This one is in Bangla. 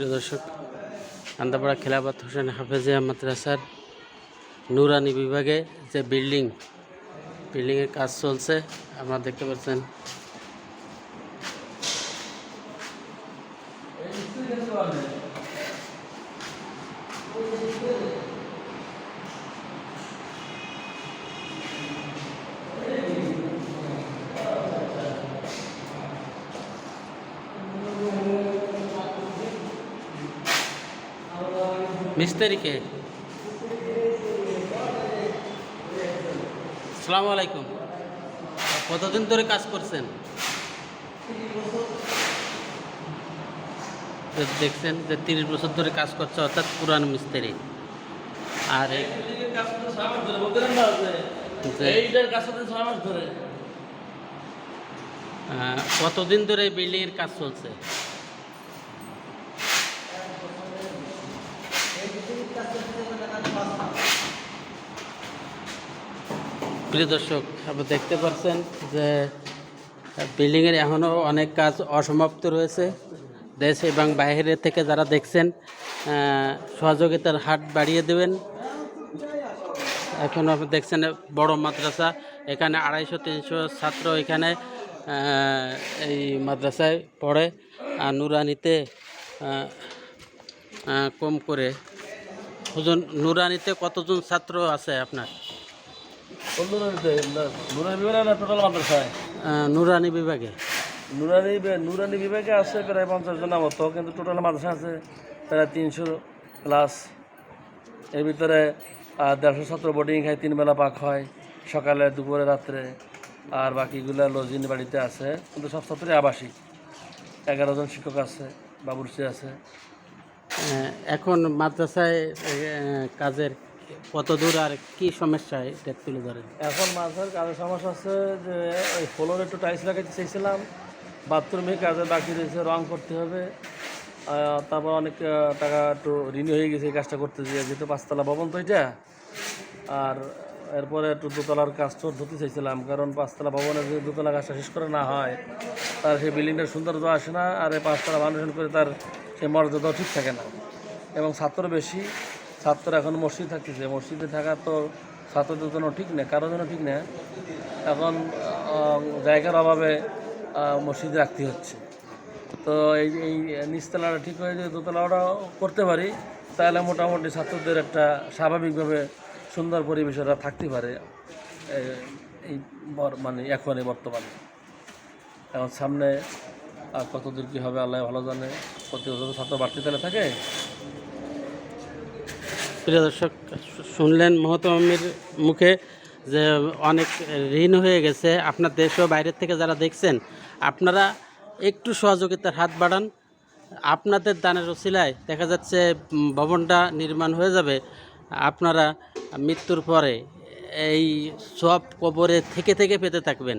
প্রিয় দর্শক আন্দাপাড়া খেলাবাত হোসেন হাফেজিয়া মাদ্রাসার নুরানি বিভাগে যে বিল্ডিং বিল্ডিংয়ের কাজ চলছে, আপনারা দেখতে পাচ্ছেন। মিস্ত্রিকে। সালামু আলাইকুম। কতদিন ধরে কাজ করছেন? দেখছেন যে তিরিশ বছর ধরে কাজ করছে অর্থাৎ পুরান মিস্ত্রি। আর কতদিন ধরে এই বিল্ডিংয়ের কাজ চলছে? প্রিয় দর্শক, আপনি দেখতে পাচ্ছেন যে বিল্ডিংয়ের এখনও অনেক কাজ অসমাপ্ত রয়েছে। দেশ এবং বাইরে থেকে যারা দেখছেন সহযোগিতার হাত বাড়িয়ে দেবেন। এখন আপনি দেখছেন বড় মাদ্রাসা, এখানে আড়াইশো, তিনশো ছাত্র এখানে এই মাদ্রাসায় পড়ে আর নুরানিতে কম করে। হুজুর, নুরানিতে কতজন ছাত্র আছে আপনার নুরানিতে নুরানি বিভাগে না টোটাল মাদ্রাসায়? নুরানি বিভাগে। নুরানি নুরানি বিভাগে আছে প্রায় পঞ্চাশ জনের মতো কিন্তু টোটাল মাদ্রাসা আছে প্রায় তিনশো প্লাস এর ভিতরে দেড়শো ছাত্র বোর্ডিং খায় তিন বেলা পাক হয় সকালে দুপুরে রাত্রে। আর বাকিগুলো লজিন বাড়িতে আছে কিন্তু সব ছাত্রই আবাসিক। এগারো জন শিক্ষক আছে বাবুর্চি আছে। এখন মাদ্রাসায় কাজের কত দূর আর কি সমস্যা এটা তুলে ধরেন। এখন মাছের কাজের সমস্যা আছে যে, ওই ফ্লোরে একটু টাইলস লাগাতে চাইছিলাম, বাথরুমে কাজে বাকি রয়েছে, রং করতে হবে তারপর অনেক টাকা একটু ঋণী হয়ে গেছে এই কাজটা করতে গিয়ে যেহেতু পাঁচতলা ভবন তো এটা। আর এরপরে একটু দোতলার কাজ তো ধরতে চাইছিলাম, কারণ পাঁচতলা ভবনের যদি দোতলা কাজটা শেষ করে না হয়, তার সেই বিল্ডিংটার সৌন্দর্য আসে না, আর এই পাঁচতলা ফাউন্ডেশন করে তার সেই মর্যাদাও ঠিক থাকে না। এবং ছাত্র বেশি ছাত্র এখন মসজিদ থাকতেছে। মসজিদে থাকা তো ছাত্রদের জন্য ঠিক না, কারোর জন্য ঠিক না। এখন জায়গার অভাবে মসজিদ রাখতে হচ্ছে। তো এই এই নিচতলাটা ঠিক হয়ে যদি দোতলাটা করতে পারি, তাহলে মোটামুটি ছাত্রদের একটা স্বাভাবিকভাবে সুন্দর পরিবেশ থাকতে পারে এই মানে এখনই বর্তমানে। এখন সামনে, আর কতদূর কী হবে আল্লাহ ভালো জানে প্রতি বছর ছাত্র বাড়তি তাহলে থাকে। প্রিয় দর্শক, শুনলেন মহতমির মুখে যে অনেক ঋণ হয়ে গেছে। আপনার দেশ ও বাইরের থেকে যারা দেখছেন, আপনারা একটু সহযোগিতার হাত বাড়ান। আপনাদের দানের ওসিলায় দেখা যাচ্ছে ভবনটা নির্মাণ হয়ে যাবে। আপনারা মৃত্যুর পরে এই সব কবরে থেকে থেকে পেতে থাকবেন।